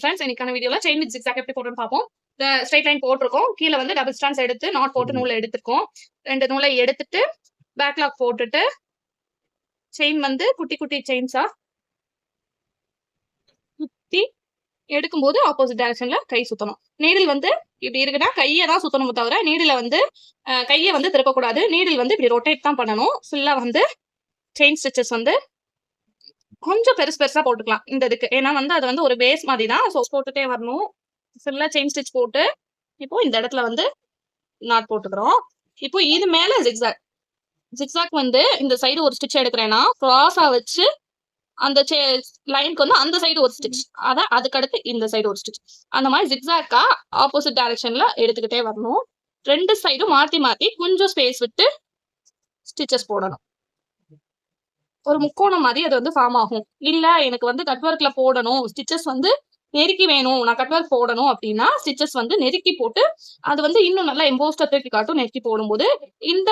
Friends இன்னைக்கான வீடியோல chain with zigzag எப்படி போடுறோம்னு பார்ப்போம். ஸ்ட்ரைட் லைன் போட்டிருக்கோம். கீழே வந்து டபுள் ஸ்டான்ஸ் எடுத்து நாட் போட்டு நூலை எடுத்துருக்கோம். ரெண்டு நூலை எடுத்துட்டு பேக்லாக் போட்டுட்டு செயின் வந்து குட்டி குட்டி செயின்ஸா குத்தி எடுக்கும்போது ஆப்போசிட் டைரக்ஷன்ல கை சுத்தணும். நீடில் வந்து இப்படி இருக்குன்னா கையை தான் சுத்தணும் தவிர நீடில வந்து கையை வந்து திருப்பக்கூடாது. நீடில் வந்து இப்படி ரொட்டேட் தான் பண்ணணும். ஃபுல்லா வந்து செயின் ஸ்டிச்சஸ் வந்து கொஞ்சம் பெருசு பெருசா போட்டுக்கலாம் இந்த இதுக்கு. ஏன்னா வந்து அது வந்து ஒரு பேஸ் மாதிரி தான் ஸோ போட்டுட்டே வரணும். ஃபுல்லாக செயின் ஸ்டிச் போட்டு இப்போ இந்த இடத்துல வந்து நாட் போட்டுக்கிறோம். இப்போ இது மேல ஜிக்ஸாக் ஜிக்ஸாக் வந்து இந்த சைடு ஒரு ஸ்டிச் எடுக்கிறேன்னா க்ராஸாக வச்சு அந்த லைனுக்கு வந்து அந்த சைடு ஒரு ஸ்டிச் அதான் அதுக்கடுத்து இந்த சைடு ஒரு ஸ்டிச் அந்த மாதிரி ஜிக்ஸாக்கா ஆப்போசிட் டைரக்ஷன்ல எடுத்துக்கிட்டே வரணும். ரெண்டு சைடும் மாத்தி மாத்தி கொஞ்சம் ஸ்பேஸ் விட்டு ஸ்டிச்சஸ் போடணும். ஒரு முக்கோணம் மாதிரி அது வந்து ஃபார்ம் ஆகும். இல்லை எனக்கு வந்து கட் ஒர்க்ல போடணும். ஸ்டிச்சஸ் வந்து நெருக்கி வேணும். நான் கட் ஒர்க் போடணும் அப்படின்னா ஸ்டிச்சஸ் வந்து நெருக்கி போட்டு அது வந்து இன்னும் நல்லா எம்போஸ்டர் தூக்கி காட்டும் நெருக்கி போடும்போது இந்த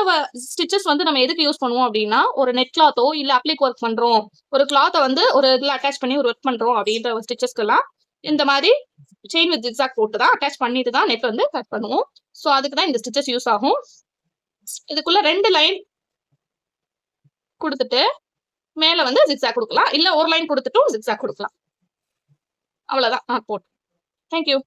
ஸ்டிச்சஸ் வந்து நம்ம எதுக்கு யூஸ் பண்ணுவோம் அப்படின்னா ஒரு நெட் கிளாத்தோ இல்லை அப்ளிக் ஒர்க் பண்ணுறோம் ஒரு கிளாத்தை வந்து ஒரு இதில் அட்டாச் பண்ணி ஒரு ஒர்க் பண்ணுறோம் அப்படின்ற ஸ்டிச்சஸ்க்கெல்லாம் இந்த மாதிரி செயின் வித் ஜிக்ஸாக் போட்டு தான் அட்டாச் பண்ணிட்டு தான் நெட் வந்து கட் பண்ணுவோம். ஸோ அதுக்கு தான் இந்த ஸ்டிச்சஸ் யூஸ் ஆகும். இதுக்குள்ள ரெண்டு லைன் கொடுத்துட்டு மேல வந்து ஜிக்ஸாக் கொடுக்கலாம். இல்ல ஒரு லைன் கொடுத்துட்டும் ஜிக்ஸாக் கொடுக்கலாம். அவ்வளவுதான். நான் போட்டு தேங்க்யூ